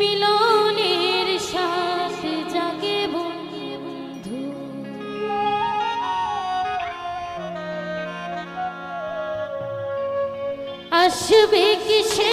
মিলনের সাথে জাগে বন্ধু। আসবে কি সে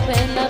up and up.